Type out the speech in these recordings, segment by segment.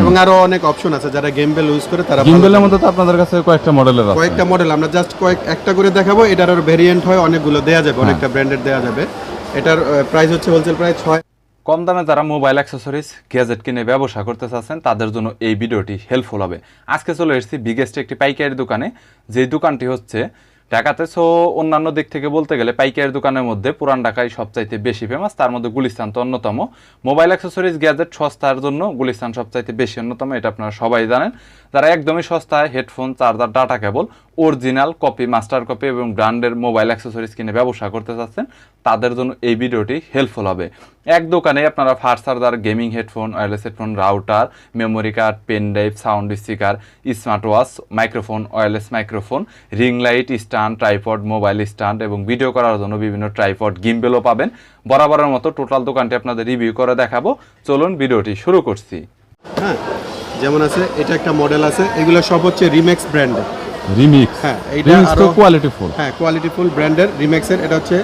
এবং আরও অনেক অপশন আছে যারা গেম বেল ইউজ করে তারা গিম্বেলের মধ্যে তো আপনাদের কাছে কয়েকটা মডেলের আছে। কয়েকটা মডেল আমরা জাস্ট কয়েক একটা করে দেখাবো এটার আর ভেরিয়েন্ট হয় অনেকগুলো দেয়া যাবে অনেকটা ব্র্যান্ডেড দেয়া যাবে। এটার প্রাইস হচ্ছে হোলসেল প্রাইস ছয় কম দামে যারা মোবাইল অ্যাক্সেসরিজ গ্যাজেট কিনে ব্যবসা করতে চাচ্ছেন তাদের জন্য এই ভিডিওটি হেল্পফুল হবে। আজকে চলে এসেছি বিগেস্ট একটি পাইকারি দোকানে যে দোকানটি হচ্ছে ঢাকাতে সো অন্যান্য দিক থেকে বলতে গেলে পাইকারি দোকানের মধ্যে পুরান ঢাকায় সবচাইতে বেশি ফেমাস তার মধ্যে গুলিস্তান তো অন্যতম। মোবাইল অ্যাক্সেসরিজ গ্যাজেট সস্তার জন্য গুলিস্তান সবচাইতে বেশি অন্যতম, এটা আপনারা সবাই জানেন। যারা একদমই সস্তায় headphone charger data cable original copy, master copy এবং ব্র্যান্ডের মোবাইল অ্যাক্সেসরিজ কিনে ব্যবসা করতে চাচ্ছেন, তাদের জন্য এই ভিডিওটি হেল্পফুল হবে। এক দোকানে আপনারা fast charger gaming headphone wireless headphone router memory card pen drive sound speaker smart watch microphone wireless microphone ring light stand tripod mobile stand এবং ভিডিও করার জন্য বিভিন্ন ট্রাইপড গিম্বেলও পাবেন। বরাবরের মতো টোটাল দোকানটি আপনাদের রিভিউ করে দেখাবো। চলুন ভিডিওটি শুরু করছি। হ্যাঁ যেমন আছে, এটা একটা মডেল আছে, এগুলো সব হচ্ছে রিমেক্স ব্র্যান্ডের রিমিক্স হ্যাঁ, এইটা আরো- কোয়ালিটি ফুল হ্যাঁ কোয়ালিটি ফুল ব্র্যান্ডের রিমেক্সের এটা হচ্ছে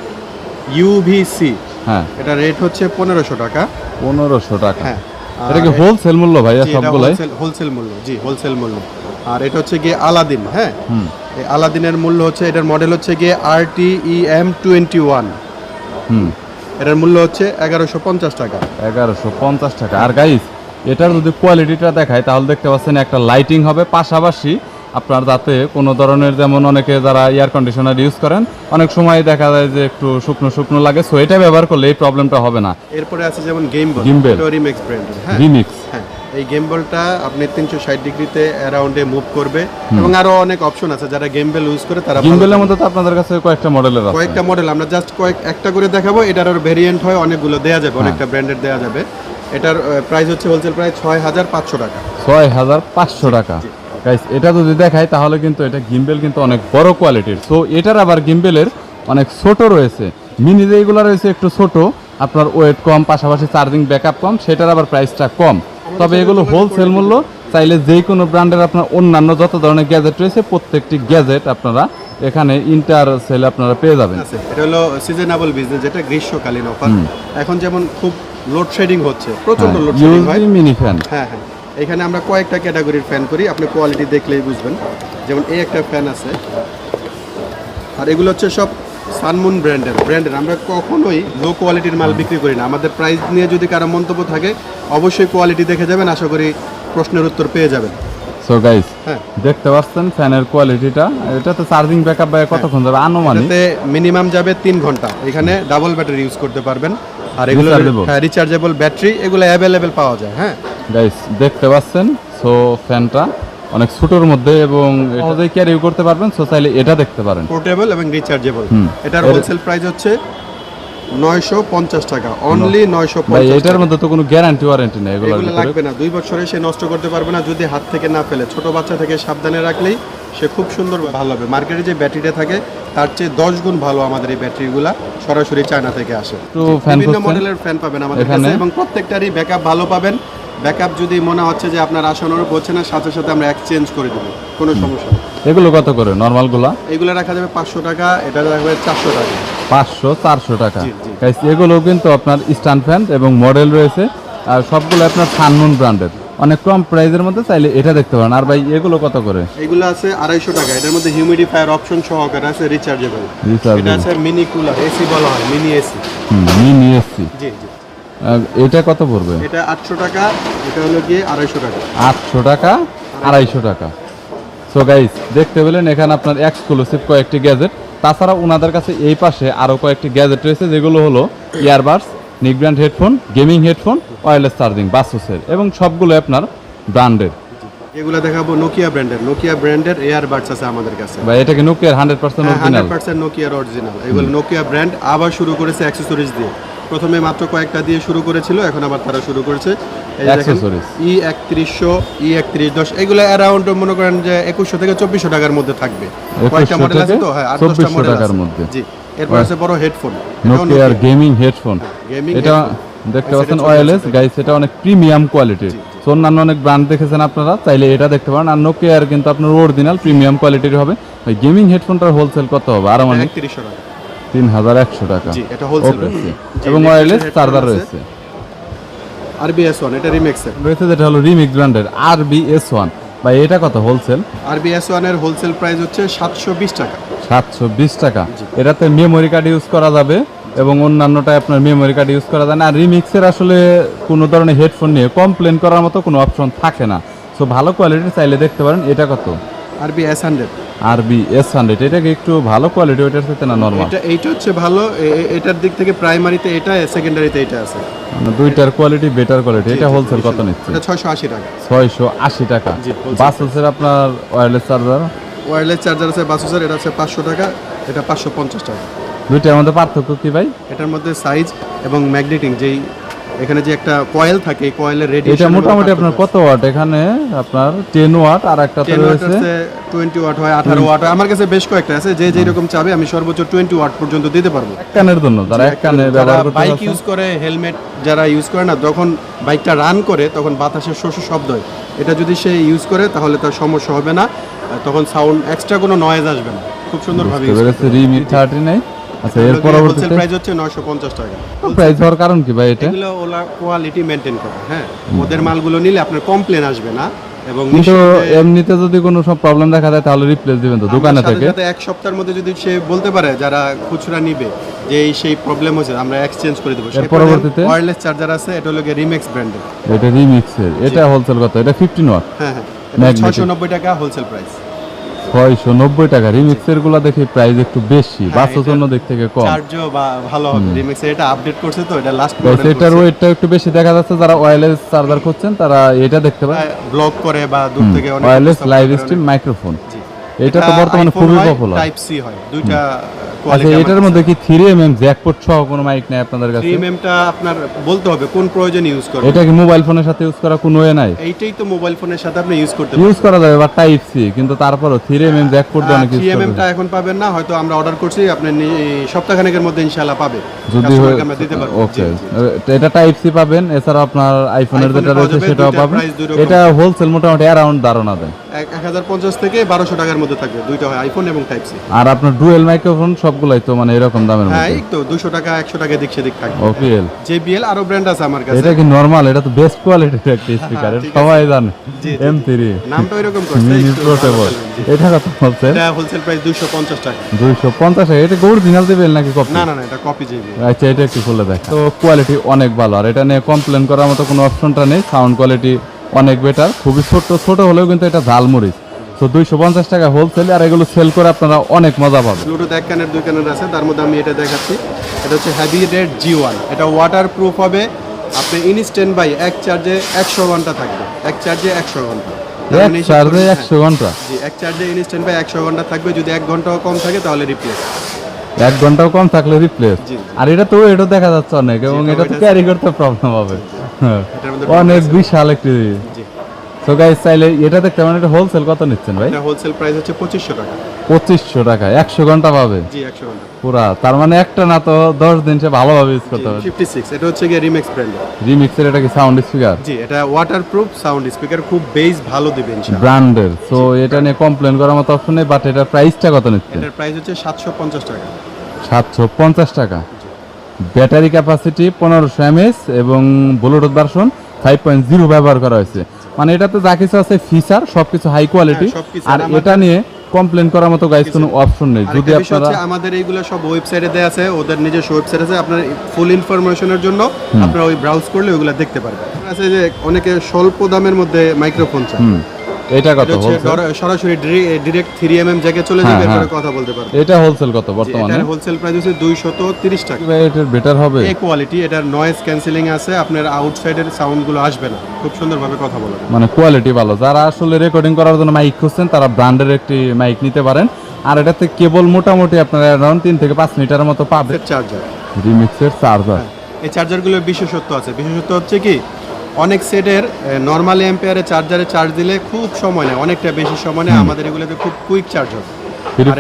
ইউভিসি হ্যাঁ। এটা রেট হচ্ছে পনেরোশো টাকা। পনেরোশো টাকা। হ্যাঁ এটা কি হোলসেল মূল্য ভাইয়া সবগুলাই? হোলসেল মূল্য জি হোলসেল মূল্য। আর এটা হচ্ছে গিয়ে আলাদিন হ্যাঁ? হুম। এই আলাদিনের মূল্য হচ্ছে এটার মডেল হচ্ছে গিয়ে R T E M twenty one হুম। এটার মূল্য হচ্ছে এগারোশো পঞ্চাশ টাকা। এগারোশো পঞ্চাশ টাকা। আর গাইস এটার যদি কোয়ালিটিটা দেখায় তাহলে দেখতে পাচ্ছেন একটা লাইটিং হবে পাশাপাশি আপনার দাঁতে কোনো ধরনের যেমন অনেকে যারা এয়ার কন্ডিশনার ইউজ করেন অনেক সময় দেখা যায় যে একটু শুকনো শুকনো লাগে সো এটা ব্যবহার করলে এই প্রবলেমটা হবে না। এরপরে আছে যেমন গেম বল Gimbal। রিমেক্স ব্র্যান্ডের হ্যাঁ। রিমিক্স হ্যাঁ। এই গেম বলটা আপনি তিনশো ষাট ডিগ্রিতে অ্যারাউন্ডে মুভ করবে এবং আরও অনেক অপশন আছে যারা গেম বেল ইউজ করে তারা গিম্বেলের। মধ্যে তো আপনাদের কাছে কয়েকটা মডেলের আছে। কয়েকটা মডেল আমরা জাস্ট কয়েক একটা করে দেখাবো এটার আর ভেরিয়েন্ট হয় অনেকগুলো দেয়া যাবে হ্যাঁ। অনেকটা ব্র্যান্ডেড দেয়া যাবে। এটার প্রাইস হচ্ছে হোলসেল প্রাইস ছয় হাজার পাঁচশো টাকা। ছয় হাজার পাঁচশো টাকা। গাইস এটা যদি দেখায় তাহলে কিন্তু এটা গিম্বেল কিন্তু অনেক বড় কোয়ালিটির সো এটার আবার গিম্বেলের অনেক ছোট রয়েছে। মিনি যেগুলো রয়েছে একটু ছোট আপনার ওয়েট কম পাশাপাশি চার্জিং ব্যাকআপ কম সেটার আবার প্রাইসটা কম। তবে এগুলো হোলসেল মূল্য চাইলে যে কোনো ব্র্যান্ডের আপনার অন্যান্য যত ধরনের গ্যাজেট রয়েছে প্রত্যেকটি গ্যাজেট আপনারা এখানে ইন্টার সেল আপনারা পেয়ে যাবেন। এটা হলো সিজনেবল বিজনেস যেটা গ্রীষ্মকালীন অফার এখন যেমন খুব লোডশেডিং হচ্ছে প্রচণ্ড হ্যাঁ, লোডশেডিং হয়। মিনি ফ্যান হ্যাঁ হ্যাঁ। এখানে আমরা কয়েকটা ক্যাটাগরির ফ্যান করি আপনি কোয়ালিটি দেখলেই বুঝবেন। যেমন এই একটা ফ্যান আছে। আর এগুলো হচ্ছে সব সানমুন ব্র্যান্ডের ব্র্যান্ডের আমরা কখনোই লো কোয়ালিটির মাল বিক্রি করি না। আমাদের প্রাইস নিয়ে যদি কারও মন্তব্য থাকে অবশ্যই কোয়ালিটি দেখে যাবেন আশা করি প্রশ্নের উত্তর পেয়ে যাবেন। সো গাইস হ্যাঁ। দেখতে পাচ্ছেন ফ্যানের কোয়ালিটিটা এটাতে চার্জিং ব্যাকআপ কতক্ষণ যাবে? আনুমানিক। মিনিমাম যাবে তিন ঘণ্টা। এখানে ডাবল ব্যাটারি ইউজ করতে পারবেন। আর এগুলো হ্যাঁ রিচার্জেবল ব্যাটারি এগুলো অ্যাভেলেবেল পাওয়া যায় হ্যাঁ? গাইস দেখতে পাচ্ছেন? সো ফ্যানটা অনেক ছোটোর মধ্যে এবং সহজেই ক্যারি করতে পারবেন সো চাইলে এটা দেখতে পারেন। পোর্টেবল এবং রিচার্জেবল এটার হোলসেল প্রাইস হচ্ছে নয়শো পঞ্চাশ টাকা। অনলি নয়শো ভাই এটার মধ্যে তো কোনো গ্যারান্টি ওয়ারেন্টি নেই এগুলো লাগবে না। দুই বছরে সে নষ্ট করতে পারবে না যদি হাত থেকে না ফেলে। ছোট বাচ্চা থেকে সাবধানে রাখলেই সে খুব সুন্দর ভালো হবে। মার্কেটে যে ব্যাটারিটা থাকে তার চেয়ে দশ গুণ ভালো আমাদের এই ব্যাটারিগুলা সরাসরি চায়না থেকে আসে। বিভিন্ন মডেলের ফ্যান পাবেন আমাদের? কাছে এবং প্রত্যেকটারই ব্যাকআপ ভালো পাবেন। ব্যাকআপ যদি মনে হচ্ছে যে আপনার আসানোর হচ্ছে না সাথে সাথে আমরা এক্সচেঞ্জ করে দেবো। কোনো সমস্যা নেই। এগুলো কত করে? নর্মালগুলা এগুলো রাখা যাবে পাঁচশো টাকা এটা রাখবে চারশো টাকা। পাঁচশো চারশো টাকা? এগুলো কিন্তু আপনার স্ট্যান্ড ফ্যান এবং মডেল রয়েছে। আর সবগুলো আপনার সানমুন ব্র্যান্ডের অনেক কম প্রাইসের মধ্যে চাইলে এটা দেখতে পারেন। আর ভাই এগুলো কত করে? এগুলো আছে আড়াইশো টাকা। এটার মধ্যে হিউমিডিফায়ার অপশন সহকারে আছে রিচার্জেবল। এটা আছে মিনি কুলার এসি বলা হয় মিনি এসি মিনি এসি জি জি। এটা কত পড়বে? এটা আটশো টাকা এটা হলো গিয়ে আড়াইশো টাকা। আটশো টাকা আড়াইশো টাকা। সো গাইস দেখতে পেলেন এখানে আপনার এক্সক্লুসিভ কয়েকটি গ্যাজেট তাছাড়া ওনাদের কাছে এই পাশে আরও কয়েকটি গ্যাজেট রয়েছে যেগুলো হলো earbuds নিকব্র্যান্ড headphone gaming headphone wireless charging বাসুসের এবং সবগুলো আপনার ব্র্যান্ডের এগুলো দেখাবো নোকিয়া ব্র্যান্ডের নোকিয়া ব্র্যান্ডের এয়ারবাডস আছে আমাদের কাছে। বা এটা কি নোকিয়ার hundred percent original hundred percent নোকিয়ার original এগুলো নোকিয়া ব্র্যান্ড আবার শুরু করেছে অ্যাক্সেসরিজ দিয়ে। প্রথমে মাত্র কয়েকটা দিয়ে শুরু করেছিল এখন আবার তারা শুরু করেছে। এই দেখেন ই একত্রিশশো ই একত্রিশ দশ এগুলো অ্যারাউন্ড মনে করেন যে একুশশো থেকে চব্বিশশো টাকার মধ্যে থাকবে। কয়েকটা মডেল আছে তো? হ্যাঁ আট দশটা মডেল আছে। জি। এরপর আছে বড় হেডফোন। নোকিয়ার গেমিং হেডফোন এটা দেখতে পাচ্ছেন ওয়্যারলেস গাইস এটা অনেক প্রিমিয়াম কোয়ালিটির সো অন্যান্য অনেক ব্র্যান্ড দেখেছেন আপনারা চাইলে এটা দেখতে পারেন। আর নোকিয়ার কিন্তু আপনার অরিজিনাল প্রিমিয়াম কোয়ালিটির হবে। ওই গেমিং হেডফোনটার হোলসেল কত হবে? আরও মানে তিন হাজার একশো টাকা। জি, এটা। জি, এবং ওয়্যারলেস চার্জার। রয়েছে। আরবিএস ওয়ান এটা রিমেক্সের রয়েছে যেটা হলো রিমিক্স ব্র্যান্ডের আর বি এস ওয়ান বা এটা কত হোলসেল আর বিএস ওয়ানের হোলসেল প্রাইস হচ্ছে সাতশো বিশ টাকা। সাতশো বিশ টাকা। এটাতে মেমোরি কার্ড ইউজ করা যাবে এবং অন্যান্যটায় আপনার মেমোরি কার্ড ইউজ করা যায় না। আর রিমিক্সের আসলে কোনো ধরনের হেডফোন নিয়ে কমপ্লেন করার মতো কোনো অপশন থাকে না। সো ভালো কোয়ালিটির চাইলে দেখতে পারেন। এটা কত? RB S hundred R B S hundred এটা কি একটু ভালো কোয়ালিটি ওইটার সাথে না নর্মাল এটা এইটা হচ্ছে ভালো এটার দিক থেকে প্রাইমারিতে এটা সেকেন্ডারিতে এটা আছে। মানে দুইটার কোয়ালিটি বেটার কোয়ালিটি এটা হোলসেল কত নিচ্ছে? এটা ছয়শো আশি টাকা। ছয়শো আশি টাকা। জি, wholesale আপনার ওয়্যারলেস চার্জার ওয়্যারলেস চার্জার আছে বাসুসের এটা আছে পাঁচশো টাকা এটা পাঁচশো পঞ্চাশ টাকা। দুইটার মধ্যে পার্থক্য কি ভাই? এটার মধ্যে সাইজ এবং ম্যাগনেটিং যেই এখানে যে একটা কয়েল থাকে এই কয়েলের রেট এটা মোটামুটি আপনার কত ওয়াট? এখানে আপনার টেন ওয়াট আর একটাতে রয়েছে। টোয়েন্টি ওয়াট হয় আঠারো ওয়াট হয়। আমার কাছে বেশ কয়েকটা আছে যে যেরকম চাবে আমি সর্বোচ্চ টোয়েন্টি ওয়াট পর্যন্ত দিতে পারব। এক কানের জন্য যারা এক কানে ব্যবহার করতে বাইক ইউজ করে হেলমেট যারা ইউজ করে না যখন বাইকটা রান করে তখন বাতাসের শোষ শব্দ হয়। এটা যদি সে ইউজ করে তাহলে তার সমস্যা হবে না। তখন সাউন্ড এক্সট্রা কোনো নয়েজ আসবে না। খুব সুন্দরভাবে বুঝতে পেরেছি রিমি থার্টি নাইন আচ্ছা এর হোলসেল পরবর্তীতে? প্রাইস হচ্ছে নয়শো পঞ্চাশ টাকা। প্রাইস হওয়ার কারণ কি ভাই এটা? এগুলো ওলা কোয়ালিটি মেনটেন করে হ্যাঁ। ওদের মালগুলো নিলে আপনার কমপ্লেন আসবে না এবং কিন্তু এমনিতে যদি কোনো সব প্রবলেম দেখা যায় তাহলে রিপ্লেস দিবেন তো দোকানে থেকে? সাথে এক সপ্তাহের মধ্যে যদি সে বলতে পারে যারা খুচরা নিবে যে এই সেই প্রবলেম হয়েছে আমরা এক্সচেঞ্জ করে দেবো। এর পরবর্তীতে? ওয়্যারলেস চার্জার আছে এটা হলো রিমিক্স ব্র্যান্ডের এটা রিমিক্সের এটা হোলসেল কত এটা ফিফটিন ওয়াট হ্যাঁ হ্যাঁ। Magnetic। ছয়শো নব্বই টাকা হোলসেল প্রাইস ছয়শো নব্বই টাকা। রিমিক্সেরগুলো দেখি প্রাইস একটু বেশি বাসের জন্য দিক থেকে কম। চার্জও ভালো হবে। রিমেক্সের এটা আপডেট করছে তো এটা লাস্ট মডেল এটার ওয়েটটা একটু বেশি দেখা যাচ্ছে যারা ওয়্যারলেস চার্জার করছেন তারা এটা দেখতে পারেন। ব্লক করে বা দূর থেকে অনেক ওয়্যারলেস লাইভ স্ট্রিম মাইক্রোফোন। এটা তো বর্তমানে খুবই পপুলার টাইপ সি হয় দুইটা আচ্ছা কোয়ালিটি এটার মধ্যে কি থ্রি এম এম জ্যাকপোর্ট সহ কোনো মাইক নেই আপনাদের কাছে? থ্রি টা আপনার বলতে হবে কোন প্রয়োজনে ইউজ করবেন। এটা কি মোবাইল ফোনের সাথে ইউজ করা কোনো ওয়ে নাই? এইটাই তো মোবাইল ফোনের সাথে আপনি ইউজ করতে ইউজ করা যাবে বা টাইপ সি কিন্তু তারপরও থ্রি এম এম জ্যাকপোর্ট দিয়ে অনেক থ্রি ইউজ এম করবে টা এখন পাবেন না হয়তো আমরা অর্ডার করছি আপনি সপ্তাহখানেকের মধ্যে ইনশাআল্লাহ পাবে। যদি কাস্টমারকে আমরা দিতে পারব। ওকে। এটা টাইপ সি পাবেন এছাড়া আপনার আইফোনের যেটা রয়েছে সেটাও পাবেন। এটা হোলসেল মোটামুটি অ্যারাউন্ড ধারণা দেয়। এক হাজার পঞ্চাশ থেকে বারোশো টাকার মধ্যে থাকবে। দুইটা হয় আইফোন এবং টাইপ সি আর আপনার ডুয়েল মাইক্রোফোন সবগুলাই তো মানে এরকম দামের হ্যাঁ এই তো দুশো টাকা একশো টাকা দিক সেদিক থাকবে। ওপিএল জেবিএল আরও ব্র্যান্ড আছে আমার কাছে। এটা কি নরমাল এটা তো বেস্ট কোয়ালিটির একটা স্পিকার হ্যাঁ, সবাই জানে। এম থ্রি নামটা ওইরকম করছে মিনি পোর্টেবল এটা কত বলছেন এটা হোলসেল প্রাইস দুইশো পঞ্চাশ টাকা। দুইশো পঞ্চাশ এটা অরিজিনাল দেবেন নাকি কপি না না না এটা কপি জেবিএল আচ্ছা এটা একটু খুলে দেখ তো কোয়ালিটি অনেক ভালো। আর এটা নিয়ে কমপ্লেন করার মতো কোনো অপশনটা নেই। সাউন্ড কোয়ালিটি অনেক বেটার খুবই ছোট ছোট হলেও কিন্তু এটা ঝালমরিচ তো দুইশো পঞ্চাশ টাকা হোলসেল আর এগুলো সেল করে আপনারা অনেক মজা পাবেন। ব্লুটুথ এক কানের দুই কানের আছে তার মধ্যে আমি এটা দেখাচ্ছি। এটা হচ্ছে হ্যাভি রেড জি ওয়ান এটা ওয়াটার প্রুফ হবে। আপনি ইনস্ট্যান্ট বাই এক চার্জে একশো ঘণ্টা থাকবে। এক চার্জে একশো ঘণ্টা। এক মানে চার্জে একশো ঘণ্টা? হ্যাঁ, জি এক চার্জে ইনস্ট্যান্ট বাই একশো ঘণ্টা থাকবে। যদি এক ঘন্টাও কম থাকে তাহলে রিপ্লেস এক ঘন্টাও কম থাকলে রিপ্লেস আর এটা তো এটা দেখা যাচ্ছে অনেক এবং এটা তো ক্যারি করতে প্রবলেম হবে। অনেক বিশাল একটি জি। তো গাইস চাইলে এটা দেখতে মানে এটা হোলসেল কত নিচ্ছেন ভাই? এটা হোলসেল প্রাইস হচ্ছে পঁচিশশো টাকা। পঁচিশশো টাকা একশো ঘণ্টা পাবে? জি একশো ঘণ্টা। পুরা তার মানে একটা না তো দশ দিন সে ভালোভাবে ইউজ করতে হবে ফিফটি সিক্স এটা হচ্ছে গিয়ে রিমেক্স ব্র্যান্ড রিমিক্সের এটা কি সাউন্ড স্পিকার জি এটা ওয়াটার প্রুফ সাউন্ড স্পিকার খুব বেস ভালো দিবে ইনশাআল্লাহ। ব্র্যান্ডের সো এটা নিয়ে কমপ্লেন করার মতো অপশন নেই বাট এটার প্রাইসটা কত নিচ্ছে এটার প্রাইস হচ্ছে সাতশো পঞ্চাশ টাকা। সাতশো পঞ্চাশ টাকা। ব্যাটারি ক্যাপাসিটি পনেরোশো এমএস এবং bluetooth version five point zero ব্যবহার করা হয়েছে। মানে এটাতে যা কিছু আছে ফিচার সবকিছু হাই কোয়ালিটি হ্যাঁ, আর আর এটা নিয়ে কমপ্লেন করার মতো গাইজ কোনো অপশন নেই। যদি আপনারা আমাদের এইগুলো সব ওয়েবসাইটে দেওয়া আছে ওদের নিজস্ব ওয়েবসাইট আছে আপনার ফুল ইনফরমেশনের জন্য আপনারা ওই ব্রাউজ করলে ওইগুলো দেখতে পারবেন। আছে যে অনেকে স্বল্প দামের মধ্যে মাইক্রোফোন চায়। এটা কত এটা সরাসরি ডিরেক্ট থ্রি এম এম চলে হ্যাঁ, যাবে এরপরে হ্যাঁ। কথা বলতে পারবে। এটা হোলসেল কত বর্তমানে? এটার হোলসেল প্রাইস হচ্ছে দুইশত তিরিশ টাকা। এটার বেটার হবে? এই কোয়ালিটি এটার নয়েজ ক্যান্সেলিং আছে আপনার আউটসাইডের সাউন্ডগুলো আসবে না। খুব সুন্দরভাবে কথা মানে কোয়ালিটি ভালো। যারা আসলে রেকর্ডিং করার জন্য মাইক খুঁজছেন তারা ব্র্যান্ডের একটি মাইক নিতে পারেন। আর এটাতে কেবল মোটামুটি আপনারা অ্যারাউন্ড তিন থেকে পাঁচ মিটারের মতো পাবে চার্জার রিমিক্সের চার্জার এই চার্জারগুলোর বিশেষত্ব আছে। বিশেষত্ব হচ্ছে কি? অনেক সেটের নর্মাল এম্পেয়ারে চার্জারে চার্জ দিলে খুব সময় নেয় অনেকটা বেশি সময় নেয় আমাদের এগুলোতে খুব কুইক চার্জ হবে।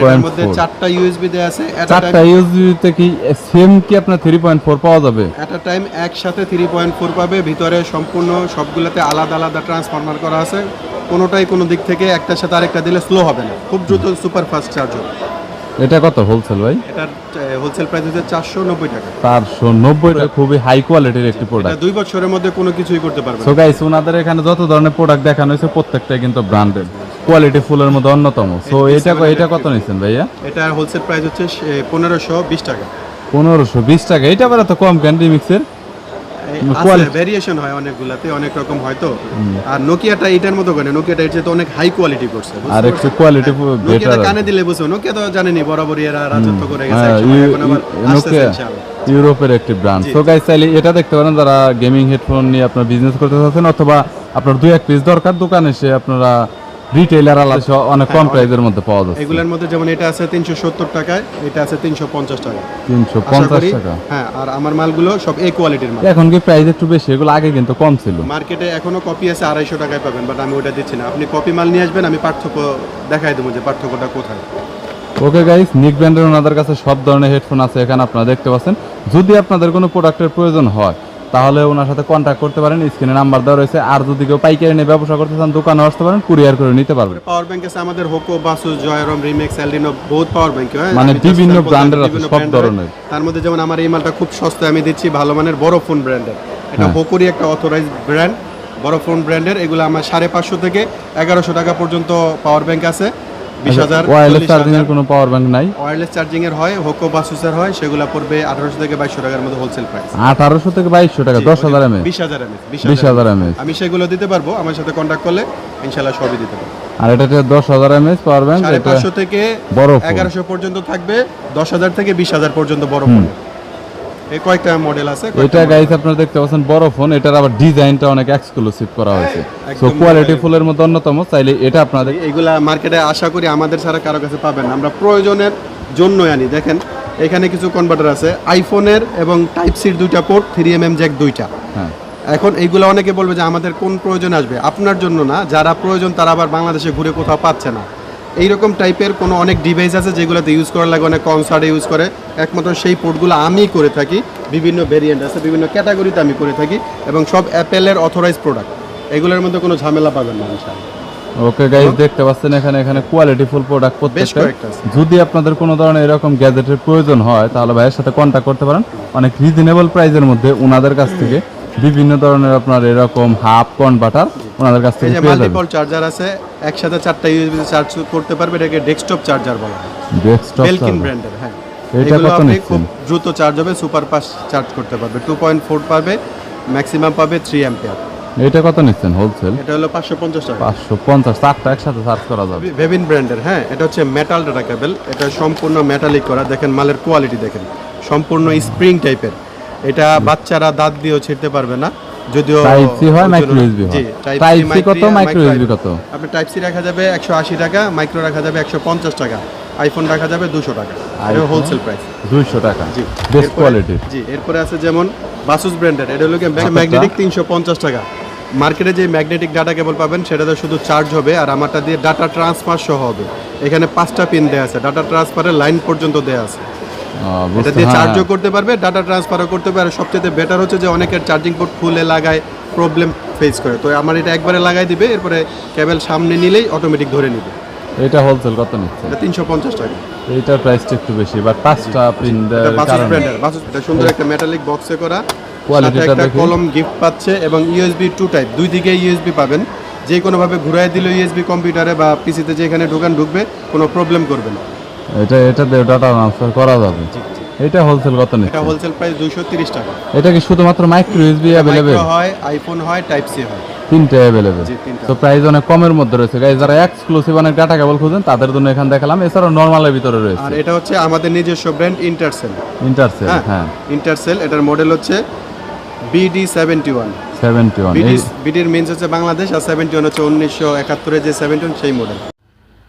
পয়েন্ট মধ্যে চারটা ইউএসবি আছে চারটা ইউএসবিতে কি সেম কি আপনার থ্রি পয়েন্ট ফোর পাওয়া যাবে? আ টাইম একসাথে থ্রি পয়েন্ট ফোর পাবে ভিতরে সম্পূর্ণ সবগুলোতে আলাদা আলাদা ট্রান্সফরমার করা আছে। কোনোটাই কোনো দিক থেকে একটার সাথে আরেকটা দিলে স্লো হবে না খুব দ্রুত সুপার ফাস্ট চার্জ হবে। এটা কত হোলসেল ভাই? এটার হোলসেল প্রাইস হচ্ছে চারশো নব্বই টাকা। চারশো নব্বই খুবই হাই কোয়ালিটির একটি এটা প্রোডাক্ট দুই বছরের মধ্যে কোনো কিছুই করতে পারবে সো গাইস ওনাদের এখানে যত ধরনের প্রোডাক্ট দেখানো হয়েছে প্রত্যেকটাই কিন্তু ব্র্যান্ডেড কোয়ালিটি ফুলের মধ্যে অন্যতম। সো এটা এটা কত নিচ্ছেন ভাইয়া? এটা হোলসেল প্রাইস হচ্ছে পনেরোশো বিশ টাকা। পনেরোশো বিশ টাকা। এটা আবার তো কম ক্যান্ডি রিমিক্সের ভেরিয়েশন হয় অনেকগুলাতে অনেক রকম হয় তো। আর নোকিয়াটা এটার মতো করে নোকিয়াটা এর চেয়ে তো অনেক হাই কোয়ালিটি করছে আর একটু কোয়ালিটি বেটার কানে দিলে বুঝো নোকিয়া তো জানেনি বরাবরই এরা রাজত্ব করে গেছে হ্যাঁ, এখন আবার ইনশাআল্লাহ। ইউরোপের একটি ব্র্যান্ড সো গাইস চাইলে এটা দেখতে পারেন যারা গেমিং হেডফোন নিয়ে আপনার বিজনেস করতে চাচ্ছেন অথবা আপনার দুই এক পিস দরকার দোকানে এসে আপনারা রিটেইলার আলাদা অনেক কম প্রাইসের মধ্যে পাওয়া যাচ্ছে। এগুলোর মধ্যে যেমন এটা আছে তিনশো সত্তর টাকায় এটা আছে তিনশো পঞ্চাশ টাকা তিনশো পঞ্চাশ টাকা। হ্যাঁ আর আমার মালগুলো সব এ কোয়ালিটির মাল। এখন কি প্রাইস একটু বেশি? এগুলো আগে কিন্তু কম ছিল। মার্কেটে এখনও কপি আছে আড়াইশো টাকায় পাবেন বাট আমি ওটা দিচ্ছি না। আপনি কপি মাল নিয়ে আসবেন আমি পার্থক্য দেখাই দেবো যে পার্থক্যটা কোথায়। ওকে গাইস নিক ব্র্যান্ডের ওনাদের কাছে সব ধরনের হেডফোন আছে এখানে আপনারা দেখতে পাচ্ছেন। যদি আপনাদের কোনো প্রোডাক্টের প্রয়োজন হয় তাহলে ওনার সাথে কন্ট্যাক্ট করতে পারেন স্ক্রিনে নাম্বার দেওয়া রয়েছে। আর যদি কেউ পাইকারি নিয়ে ব্যবসা করতে চান দোকানে আসতে পারেন কুরিয়ার করে নিতে পারবেন। পাওয়ার ব্যাংক আছে আমাদের হোকো বাসুস জয়রম রিমেক্স এলডিনো বহুত পাওয়ার ব্যাংক হয়? মানে বিভিন্ন দিচ্ছি, আছে, সব ধরনের। তার মধ্যে যেমন আমার এই মালটা খুব সস্তায় আমি দিচ্ছি ভালো মানের বড় ফোন ব্র্যান্ডের এটা হ্যাঁ। হোকোরই একটা অথরাইজ ব্র্যান্ড বড় ফোন ব্র্যান্ডের এগুলো আমার সাড়ে পাঁচশো থেকে এগারোশো টাকা পর্যন্ত পাওয়ার ব্যাংক আছে। বিশ হাজার ওয়্যারলেস চার্জিং এর কোনো পাওয়ার ব্যাংক নাই? ওয়্যারলেস চার্জিং এর হয় হোকো বাসুসের হয় সেগুলো পড়বে আঠারোশো থেকে বাইশশো টাকার মধ্যে হোলসেল প্রাইস আঠারোশো থেকে বাইশশো টাকা দশ হাজার এমএ বিশ হাজার এমএস বিশ হাজার এমএস আমি সেগুলো দিতে পারব আমার সাথে কন্ট্যাক্ট করলে ইনশাল্লাহ সবই দিতে পারব। আর এটা দশ হাজার এমএস পাওয়ার ব্যাংক সাড়ে পাঁচশো থেকে বড়। এগারোশো পর্যন্ত থাকবে দশ হাজার থেকে বিশ হাজার পর্যন্ত বড় ফোন এই কয়েকটা মডেল আছে এটা গাইস আপনারা দেখতে পাচ্ছেন বড় ফোন এটার আবার ডিজাইনটা অনেক এক্সক্লুসিভ করা হয়েছে। সো কোয়ালিটি ফুলের মধ্যে অন্যতম চাইলে এটা আপনাদের এইগুলা মার্কেটে আশা করি আমাদের ছাড়া কারও কাছে পাবেন আমরা প্রয়োজনের জন্যই আনি। দেখেন এখানে কিছু কনভার্টার আছে আইফোনের এবং টাইপ সির দুইটা port three M M jack দুইটা। হ্যাঁ। এখন এইগুলো অনেকে বলবে যে আমাদের কোন প্রয়োজন আসবে? আপনার জন্য না যারা প্রয়োজন তারা আবার বাংলাদেশে ঘুরে কোথাও পাচ্ছে না। এইরকম টাইপের কোনো অনেক ডিভাইস আছে যেগুলোতে ইউজ করার লাগে অনেক কনসার্টে ইউজ করে। একমাত্র সেই পোর্টগুলো আমি করে থাকি। বিভিন্ন ভেরিয়েন্ট আছে বিভিন্ন ক্যাটাগরিতে আমি করে থাকি এবং সব অ্যাপেলের অথরাইজ প্রোডাক্ট এগুলোর মধ্যে কোনো ঝামেলা পাবেন না ইনশাআল্লাহ। ওকে গাইস দেখতে পাচ্ছেন এখানে এখানে কোয়ালিটি ফুল প্রোডাক্ট প্রত্যেকটা। যদি আপনাদের কোনো ধরনের এরকম গ্যাজেটের প্রয়োজন হয় তাহলে ভাইয়ের সাথে কন্ট্যাক্ট করতে পারেন। অনেক রিজনেবল প্রাইসের মধ্যে ওনাদের কাছ থেকে। বিভিন্ন ধরনের আপনার এরকম হাফ কনভার্টার ওনাদের কাছ থেকে পেয়ে যাবেন। চার্জার আছে একসাথে চারটা ইউএসবি চার্জ করতে পারবে এটাকে ডেস্কটপ চার্জার বলা হয়। ডেস্কটপ বেলকিন ব্র্যান্ডের হ্যাঁ। এটা কত? খুব দ্রুত চার্জ হবে সুপার ফাস্ট চার্জ করতে পারবে। টু পয়েন্ট ফোর পাবে ম্যাক্সিমাম পাবে থ্রি অ্যাম্পিয়ার এটা কত নিচ্ছেন হোলসেল এটা হলো পাঁচশো পঞ্চাশ টাকা। পাঁচশো পঞ্চাশ চারটা একসাথে চার্জ করা যাবে। ভেবিন ব্র্যান্ডের হ্যাঁ এটা হচ্ছে মেটাল ডাটা কেবল এটা সম্পূর্ণ মেটালিক করা। দেখেন মালের কোয়ালিটি দেখেন। সম্পূর্ণ স্প্রিং টাইপের এটা বাচ্চারা দাঁত দিয়েও ছিঁড়তে পারবে না যদিও টাইপ সি হয় মাইক্রো ইউএসবি হয়। জি, টাইপ সি কত মাইক্রো ইউএসবি কত? আপনি টাইপ সি রাখা যাবে একশো আশি টাকা মাইক্রো রাখা যাবে একশো পঞ্চাশ টাকা আইফোন রাখা যাবে দুশো টাকা। এটা iPhone? হোলসেল প্রাইস দুইশো টাকা। জি বেস্ট কোয়ালিটির জি এরপরে আছে যেমন বাসুস ব্র্যান্ডের এটা হলো? ম্যাগনেটিক তিনশো পঞ্চাশ টাকা। মার্কেটে যে ম্যাগনেটিক ডাটা কেবল পাবেন সেটাতে শুধু চার্জ হবে আর আমারটা দিয়ে ডাটা ট্রান্সফার সহ হবে। এখানে পাঁচটা পিন দেওয়া আছে ডাটা ট্রান্সফারের লাইন পর্যন্ত দেওয়া আছে। এটা দিয়ে হ্যাঁ। চার্জও করতে পারবে ডাটা ট্রান্সফারও করতে পারে আর সবচেয়ে বেটার হচ্ছে যে অনেকের চার্জিং পোর্ট খুলে লাগায় প্রবলেম ফেস করে। তো আমার এটা একবারে লাগাই দিবে এরপরে কেবল সামনে নিলেই অটোমেটিক ধরে নিবে। এটা হোলসেল কত নিচ্ছে? এটা তিনশো পঞ্চাশ টাকা। এইটার প্রাইসটা একটু বেশি বাট পাঁচটা এটা বাসুস কারণে। এটা সুন্দর একটা মেটালিক বক্সে করা। সাথে একটা কলম গিফট পাচ্ছে এবং ইউএসবি টু টাইপ দুই দিকে ইউএসবি পাবেন। যে কোনো ভাবে ঘুরাই দিলে ইউএসবি কম্পিউটারে বা পিসিতে যেখানে ঢোকান ঢুকবে কোনো প্রবলেম করবে না। এটা এটা ডাটা ট্রান্সফার করা যাবে। এটা হোলসেল কত এটা হোলসেল প্রাইস দুইশো তিরিশ টাকা। এটা কি শুধুমাত্র মাইক্রো ইউএসবি Micro হয় আইফোন হয় টাইপ সি হয়। তিনটে জি, তো প্রাইস অনেক কমের মধ্যে রয়েছে। গাইজ যারা এক্সক্লুসিভ অনেক ডাটা কেবল খুঁজেন তাদের জন্য এখানে দেখালাম। এছাড়াও নর্মালের ভিতরে রয়েছে। আর এটা হচ্ছে আমাদের নিজস্ব ব্র্যান্ড ইন্টারসেল ইন্টারসেল হ্যাঁ হ্যাঁ। ইন্টারসেল এটার মডেল হচ্ছে BD seventy one seventy one বিডির means হচ্ছে বাংলাদেশ আর সেভেন্টি ওয়ান হচ্ছে উনিশশো একাত্তরে যে সেভেন্টি ওয়ান সেই মডেল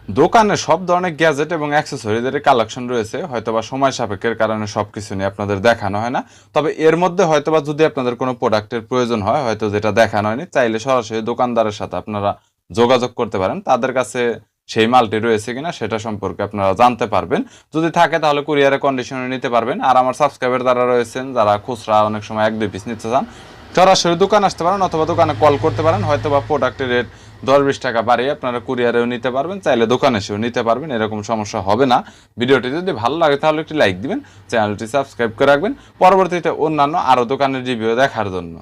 দোকানে সব ধরনের গ্যাজেট এবং অ্যাক্সেসরিজের কালেকশন রয়েছে, হয়তোবা সময় সাপেক্ষের কারণে সবকিছু নিয়ে আপনাদের দেখানো হয় না। তবে এর মধ্যে হয়তোবা যদি আপনাদের কোনো প্রোডাক্টের প্রয়োজন হয়, হয়তো যেটা দেখানো হয়নি, চাইলে সরাসরি দোকানদারের সাথে আপনারা যোগাযোগ করতে পারেন। তাদের কাছে সেই মালটি রয়েছে কিনা সেটা সম্পর্কে আপনারা জানতে পারবেন। যদি থাকে তাহলে কুরিয়ারে কন্ডিশনে নিতে পারবেন। আর আমার সাবস্ক্রাইবার যারা রয়েছেন, যারা খুচরা অনেক সময় এক দুই পিস নিতে চান, সরাসরি দোকান আসতে পারেন অথবা দোকানে কল করতে পারেন। হয়তো বা প্রোডাক্টের রেট দশ বিশ টাকা বাড়িয়ে আপনারা কুরিয়ারেও নিতে পারবেন, চাইলে দোকানে এসেও নিতে পারবেন, এরকম সমস্যা হবে না। ভিডিওটি যদি ভালো লাগে তাহলে একটি লাইক দিবেন, চ্যানেলটি সাবস্ক্রাইব করে রাখবেন। পরবর্তীতে অন্যান্য আরও দোকানের রিভিউ দেখার জন্য।